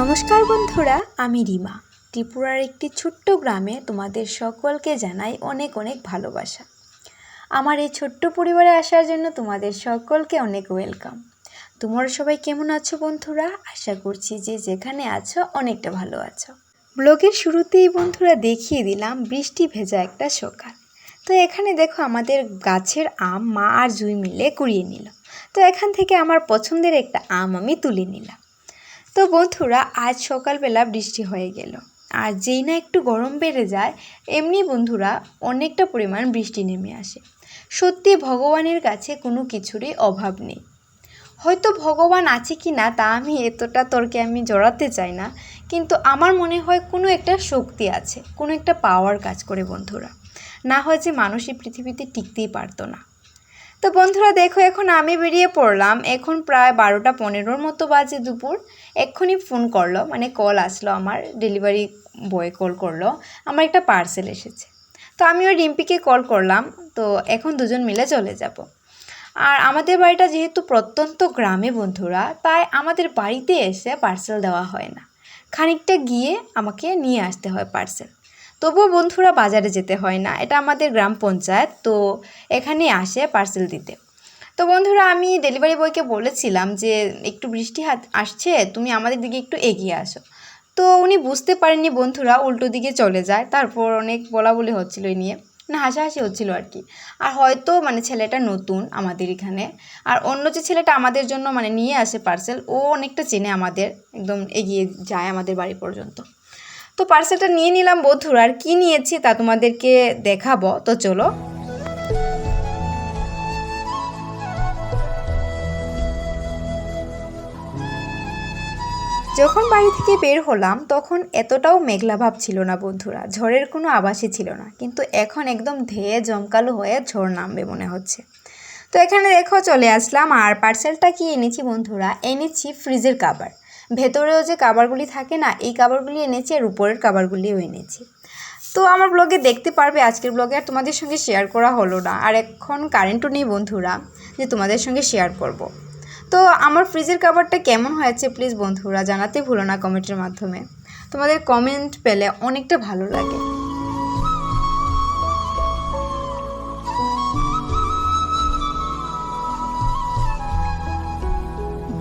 নমস্কার বন্ধুরা, আমি রিমা। ত্রিপুরার একটি ছোট্ট গ্রামে তোমাদের সকলকে জানাই অনেক অনেক ভালোবাসা। আমার এই ছোট্ট পরিবারে আসার জন্য তোমাদের সকলকে অনেক ওয়েলকাম। তোমরা সবাই কেমন আছো বন্ধুরা? আশা করছি যে যেখানে আছো অনেকটা ভালো আছো। ব্লগের শুরুতেই বন্ধুরা দেখিয়ে দিলাম বৃষ্টি ভেজা একটা সকাল। তো এখানে দেখো আমাদের গাছের আম মা আর জুই মিলে কুড়িয়ে নিল। তো এখান থেকে আমার পছন্দের একটা আম আমি তুলে নিলাম। তো বন্ধুরা, আজ সকালবেলা বৃষ্টি হয়ে গেল। আর যেই না একটু গরম বেড়ে যায়, এমনি বন্ধুরা অনেকটা পরিমাণ বৃষ্টি নেমে আসে। সত্যি ভগবানের কাছে কোনো কিছুরই অভাব নেই। হয়তো ভগবান আছে কি না, তা আমি এতটা তর্কে আমি জড়াতে চাই না, কিন্তু আমার মনে হয় কোনো একটা শক্তি আছে, কোনো একটা পাওয়ার কাজ করে বন্ধুরা। না হয় যে মানুষ এই পৃথিবীতে টিকতেই পারতো না। তো বন্ধুরা দেখো, এখন আমি বেরিয়ে পড়লাম। এখন প্রায় বারোটা পনেরোর মতো বাজে দুপুর। এক্ষুনি ফোন করল মানে কল আসলো আমার, ডেলিভারি বয় কল করল। আমার একটা পার্সেল এসেছে। তো আমি ওই রিম্পিকে কল করলাম, তো এখন দুজন মিলে চলে যাব। আর আমাদের বাড়িটা যেহেতু প্রত্যন্ত গ্রামে বন্ধুরা, তাই আমাদের বাড়িতে এসে পার্সেল দেওয়া হয় না। খানিকটা গিয়ে আমাকে নিয়ে আসতে হয় পার্সেল। তবুও বন্ধুরা বাজারে যেতে হয় না। এটা আমাদের গ্রাম পঞ্চায়েত, তো এখানে আসে পার্সেল দিতে। তো বন্ধুরা, আমি ডেলিভারি বয়কে বলেছিলাম যে, একটু বৃষ্টি হাত, আসছে, তুমি আমাদের দিকে একটু এগিয়ে আসো। তো উনি বুঝতে পারেননি বন্ধুরা, উল্টো দিকে চলে যায়। তারপর অনেক বলা বলি হচ্ছিল এই নিয়ে, না, হাসাহাসি হচ্ছিল আর কি। আর হয়তো মানে ছেলেটা নতুন আমাদের এখানে, আর অন্য যে ছেলেটা আমাদের জন্য মানে নিয়ে আসে পার্সেল ও অনেকটা চেনে আমাদের, একদম এগিয়ে যায় আমাদের বাড়ি পর্যন্ত। তো পার্সেলটা নিয়ে নিলাম বন্ধুরা, আর কী নিয়েছি তা তোমাদেরকে দেখাবো। তো চলো। যখন বাড়ি থেকে বের হলাম, তখন এতটাও মেঘলা ভাব ছিল না বন্ধুরা, ঝড়ের কোনো আভাসই ছিল না, কিন্তু এখন একদম ধেয়ে জমকালো হয়ে ঝড় নামবে মনে হচ্ছে। তো এখানে দেখো চলে আসলাম, আর পার্সেলটা কি এনেছি বন্ধুরা? এনেছি ফ্রিজের কাবার ভেতরেও যে কাবারগুলি থাকে না, এই কাবারগুলি এনেছি আর উপরের কাবারগুলিও এনেছি। তো আমার ব্লগে দেখতে পারবে আজকের ব্লগে আর তোমাদের সঙ্গে শেয়ার করা হলো না। আর এখন কারেন্টও নেই বন্ধুরা, যে তোমাদের সঙ্গে শেয়ার করব। তো আমার ফ্রিজের কাবারটা কেমন হয়েছে প্লিজ বন্ধুরা জানাতে ভুলো না কমেন্টের মাধ্যমে। তোমাদের কমেন্ট পেলে অনেকটা ভালো লাগে।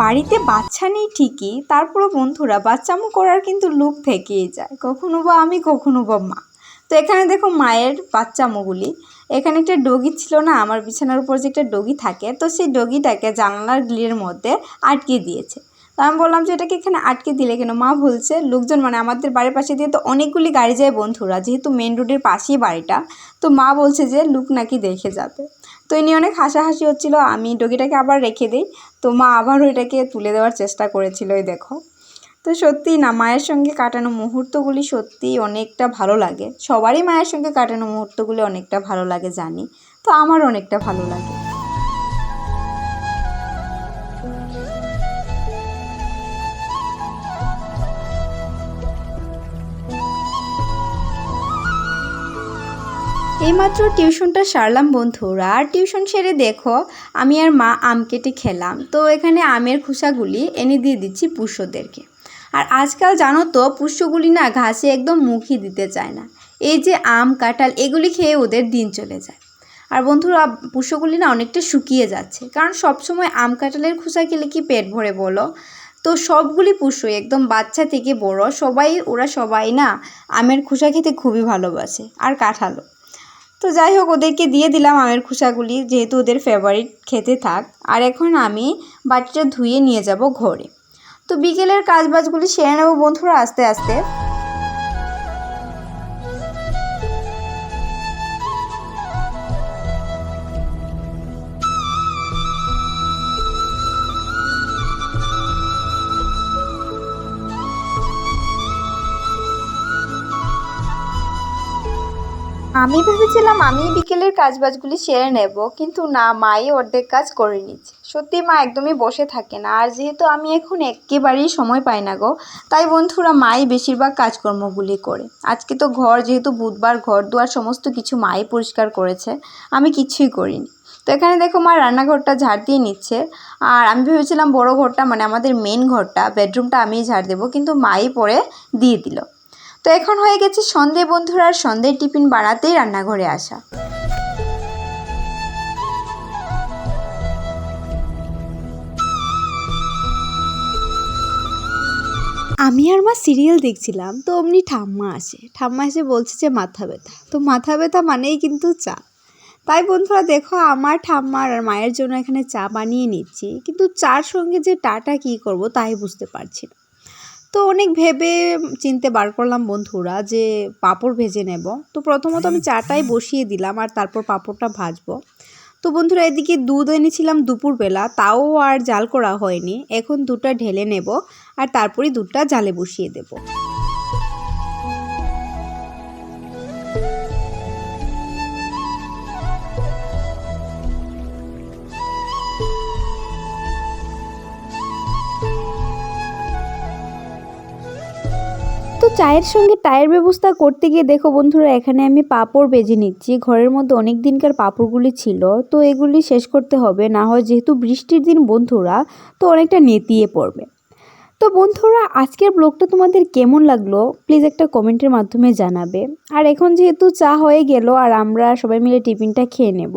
বাড়িতে বাচ্চা নেই ঠিকই, তারপরও বন্ধুরা বাচ্চামো করার কিন্তু লুক থেকেই যায়। কখনো বা আমি, কখনো বা মা। তো এখানে দেখো মায়ের বাচ্চামোগুলি। এখানে একটা ডগি ছিল না, আমার বিছানার উপর যে একটা ডগি থাকে, তো সেই ডগিটাকে জানালার গ্লির মধ্যে আটকে দিয়েছে। তো আমি বললাম যে এটাকে এখানে আটকে দিলে কেন? মা বলছে, লোকজন মানে আমাদের বাড়ির পাশে দিয়ে তো অনেকগুলি গাড়ি যায় বন্ধুরা, যেহেতু মেন রোডের পাশেই বাড়িটা। তো মা বলছে যে, লুক নাকি দেখে যাবে। তো এই নিয়ে অনেক হাসাহাসি হচ্ছিল। আমি ডগিটাকে আবার রেখে দিই। তো মা আবারও এটাকে তুলে দেওয়ার চেষ্টা করেছিল, এই দেখো। তো সত্যি না, মায়ের সঙ্গে কাটানো মুহূর্তগুলি সত্যিই অনেকটা ভালো লাগে। সবারই মায়ের সঙ্গে কাটানো মুহূর্তগুলি অনেকটা ভালো লাগে, জানি। তো আমার অনেকটা ভালো লাগে। এইমাত্র টিউশনটা সারলাম বন্ধুরা আর টিউশন সেরে দেখো, আমি আর মা আম কেটে খেলাম। তো এখানে আমের খোসাগুলি এনে দিয়ে দিচ্ছি পুষ্যদেরকে। আর আজকাল জানো তো, পুষ্যগুলি না ঘাসে একদম মুখই দিতে চায় না। এই যে আম, কাঁঠাল, এগুলি খেয়ে ওদের দিন চলে যায়। আর বন্ধুরা, পুষ্যগুলি না অনেকটা শুকিয়ে যাচ্ছে। কারণ সবসময় আম, কাঁঠালের খোসা খেলে কি পেট ভরে বলো? তো সবগুলি পুষ্যই, একদম বাচ্চা থেকে বড়। সবাই, ওরা সবাই না আমের খোসা খেতে খুবই ভালোবাসে। আর কাঁঠালও। তো যাই হোক, ওদেরকে দিয়ে দিলাম আমের খোসাগুলি, যেহেতু ওদের ফেভারিট খেতে থাক। আর এখন আমি বাটিটা ধুয়ে নিয়ে যাব ঘরে। তো বিকেলের কাজবাজগুলি সেরে নেব বন্ধুরা আস্তে আস্তে। আমি ভেবেছিলাম আমি বিকেলের কাজবাজগুলি সেরে নেব, কিন্তু না, মাই অর্ধেক কাজ করে নিচ্ছে। সত্যি মা একদমই বসে থাকে না, আর যেহেতু আমি এখন একেবারেই সময় পাই না গো, তাই বন্ধুরা মাই বেশিরভাগ কাজকর্মগুলি করে। আজকে তো ঘর, যেহেতু বুধবার ঘর দুয়ার সমস্ত কিছু মাই পরিষ্কার করেছে, আমি কিছুই করিনি। তো এখানে দেখো মা রান্নাঘরটা ঝাড় দিয়ে নিচ্ছে, আর আমি ভেবেছিলাম বড় ঘরটা মানে আমাদের মেন ঘরটা বেডরুমটা আমিই ঝাড় দেবো, কিন্তু মাই পরে দিয়ে দিল। তো এখন হয়ে গেছে সন্ধে বন্ধুরা, আর টিফিন বানাতেই রান্নাঘরে আসা। আমি আর মা সিরিয়াল দেখছিলাম, তো অমনি ঠাম্মা আসে। ঠাম্মা এসে বলছে যে মাথা ব্যথা। তো মাথা ব্যথা মানেই কিন্তু চা। তাই বন্ধুরা দেখো, আমার ঠাম্মার আর মায়ের জন্য এখানে চা বানিয়ে নিচ্ছি। কিন্তু চার সঙ্গে যে টাটা কী করব তাই বুঝতে পারছি না। তো অনেক ভেবে চিনতে বার করলাম বন্ধুরা যে পাঁপড় ভেজে নেব। তো প্রথমত আমি চাটাই বসিয়ে দিলাম আর তারপর পাঁপড়টা ভাজবো। তো বন্ধুরা এদিকে দুধ এনেছিলাম দুপুরবেলা, তাও আর জাল করা হয়নি। এখন দুধটা ঢেলে নেব আর তারপরেই দুধটা জালে বসিয়ে দেবো। চায়ের সঙ্গে টায়ের ব্যবস্থা করতে গিয়ে দেখো বন্ধুরা, এখানে আমি পাঁপড় বেজে নিচ্ছি। ঘরের মধ্যে অনেক দিনকার পাঁপড়গুলি ছিল, তো এগুলি শেষ করতে হবে। না হয় যেহেতু বৃষ্টির দিন বন্ধুরা, তো অনেকটা নেতিয়ে পড়বে। তো বন্ধুরা, আজকের ব্লগটা তোমাদের কেমন লাগল প্লিজ একটা কমেন্টের মাধ্যমে জানাবে। আর এখন যেহেতু চা হয়ে গেল, আর আমরা সবাই মিলে টিফিনটা খেয়ে নেব।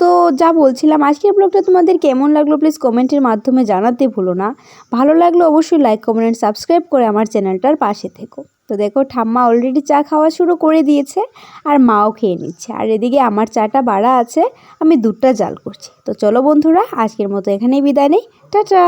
তো যা বলছিলাম, আজকের ব্লগটা তোমাদের কেমন লাগল প্লিজ কমেন্টের মাধ্যমে জানাতে ভুলো না। ভালো লাগল অবশ্যই লাইক কমেন্ট সাবস্ক্রাইব করে আমার চ্যানেলটার পাশে থেকো। তো দেখো, ঠাম্মা অলরেডি চা খাওয়া শুরু করে দিয়েছে আর মাও খেয়ে নিচ্ছে। আর এদিকে আমার চাটা বাড়া আছে, আমি দুধটা জাল করছি। তো চলো বন্ধুরা, আজকের মতো এখানেই বিদায় নেই। টাটা!